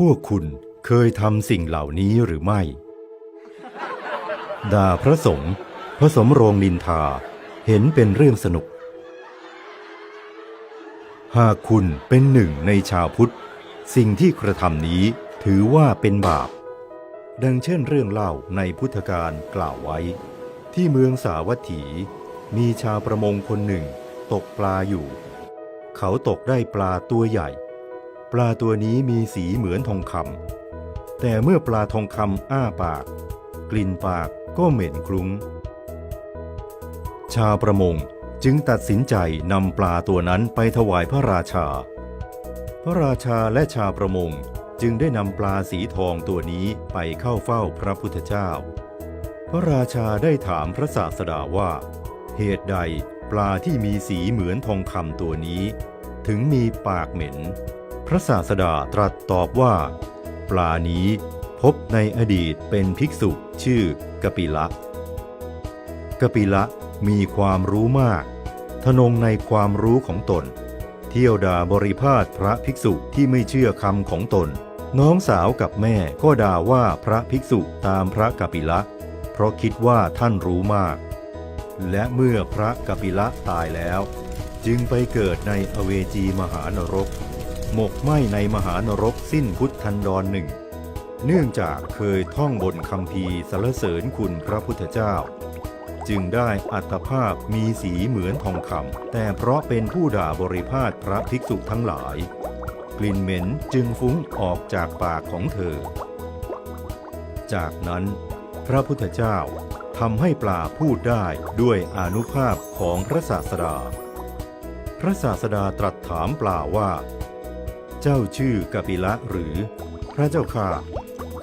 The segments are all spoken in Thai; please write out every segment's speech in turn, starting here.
พวกคุณเคยทำสิ่งเหล่านี้หรือไม่ ด่าพระสงฆ์ผสมโรงนินทาเห็นเป็นเรื่องสนุก หากคุณเป็นหนึ่งในชาวพุทธ สิ่งที่กระทำนี้ถือว่าเป็นบาป ดังเช่นเรื่องเล่าในพุทธการกล่าวไว้ ที่เมืองสาวัตถี มีชาวประมงคนหนึ่งตกปลาอยู่ เขาตกได้ปลาตัวใหญ่ ปลาตัวนี้มีสีเหมือนทองคำแต่เมื่อปลาทองคำอ้าปาก กลิ่นปากก็เหม็นคลุ้ง ชาวประมงจึงตัดสินใจนำปลาตัวนั้นไปถวายพระราชา พระราชาและชาวประมงจึงได้นำปลาสีทองตัวนี้ไปเข้าเฝ้าพระพุทธเจ้า พระราชาได้ถามพระศาสดาว่า เหตุใดปลาที่มีสีเหมือนทองคำตัวนี้ ถึงมีปากเหม็น พระศาสดาตรัสตอบว่า ปลานี้พบในอดีตเป็นภิกษุชื่อกปิละกปิละมีความรู้มาก ทนงในความรู้ของตน เที่ยวด่าบริพาทพระภิกษุที่ไม่เชื่อคำของตน น้องสาวกับแม่ก็ด่าว่าพระภิกษุตามพระกปิละ เพราะคิดว่าท่านรู้มาก และเมื่อพระกปิละตายแล้ว จึงไปเกิดในอเวจีมหานรก หมกไหมในมหานรกสิ้นพุทธันดรหนึ่ง เนื่องจากเคยท่องบนคำพีสรรเสริญคุณพระพุทธเจ้า จึงได้อัตภาพมีสีเหมือนทองคำแต่เพราะเป็นผู้ด่าบริพาทพระภิกษุทั้งหลาย กลิ่นเหม็นจึงฟุ้งออกจากปากของเธอ จากนั้นพระพุทธเจ้าทำให้ปลาพูดได้ด้วยอนุภาพของพระศาสดา พระศาสดาตรัสถามปลาว่า เจ้าชื่อกปิละหรือ พระเจ้าข้า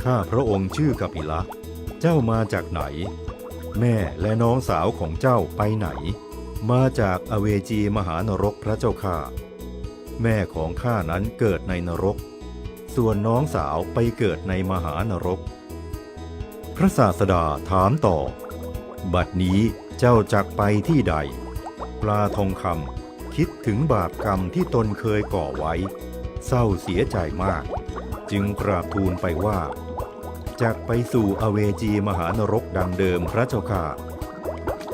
ข้าพระองค์ชื่อกปิละ เจ้ามาจากไหน แม่และน้องสาวของเจ้าไปไหน มาจากอเวจีมหานรกพระเจ้าข้าแม่ของข้านั้นเกิดในนรก ส่วนน้องสาวไปเกิดในมหานรก พระศาสดาถามต่อ บัดนี้เจ้าจักไปที่ใด ปลาทองคำคิดถึงบาปกรรมที่ตนเคยก่อไว้ เศร้าเสียใจมาก จึงกราบทูลไปว่าจากไปสู่อเวจีมหานรกดังเดิมพระเจ้าค่ะ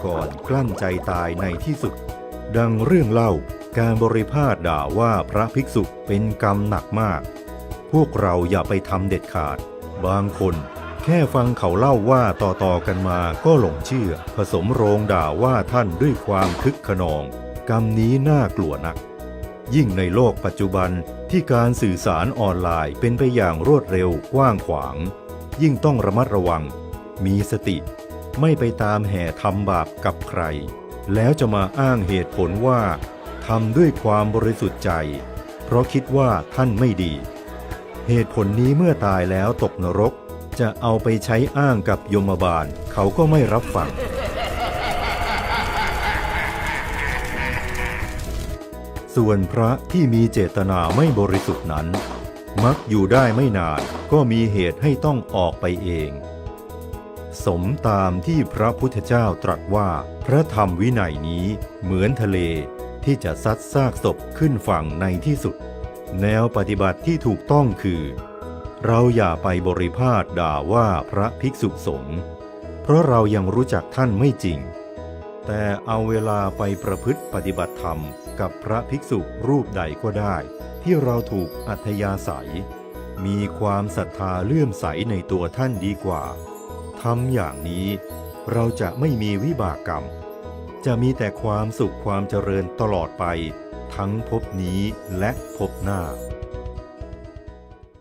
ก่อนกลั้นใจตายในที่สุด ดังเรื่องเล่าการบริพาทด่าว่าพระภิกษุเป็นกรรมหนักมาก พวกเราอย่าไปทำเด็ดขาด บางคนแค่ฟังเขาเล่าว่าต่อๆกันมาก็หลงเชื่อ ผสมโรงด่าว่าท่านด้วยความคึกขนอง กรรมนี้น่ากลัวนัก ยิ่งในโลกปัจจุบันที่การสื่อสารออนไลน์เป็นไปอย่างรวดเร็วกว้างขวาง ยิ่งต้องระมัดระวัง มีสติ ไม่ไปตามแห่ทำบาปกับใคร แล้วจะมาอ้างเหตุผลว่าทำด้วยความบริสุทธิ์ใจ เพราะคิดว่าท่านไม่ดี เหตุผลนี้เมื่อตายแล้วตกนรก จะเอาไปใช้อ้างกับยมบาลเขาก็ไม่รับฟัง ส่วนพระที่มีเจตนาไม่บริสุทธิ์นั้น มักอยู่ได้ไม่นานก็มีเหตุให้ต้องออกไปเอง สมตามที่พระพุทธเจ้าตรัสว่าพระธรรมวินัยนี้เหมือนทะเลที่จะซัดซากศพขึ้นฝั่งในที่สุด แนวปฏิบัติที่ถูกต้องคือ เราอย่าไปบริพาทด่าว่าพระภิกษุสงฆ์เพราะเรายังรู้จักท่านไม่จริง แต่เอาเวลาไปประพฤติปฏิบัติธรรมกับพระภิกษุรูปใดก็ได้ ที่เราถูกอัธยาศัย มีความศรัทธาเลื่อมใสในตัวท่านดีกว่าทำอย่างนี้เราจะไม่มีวิบากกรรม จะมีแต่ความสุขความเจริญตลอดไป ทั้งภพนี้และภพหน้า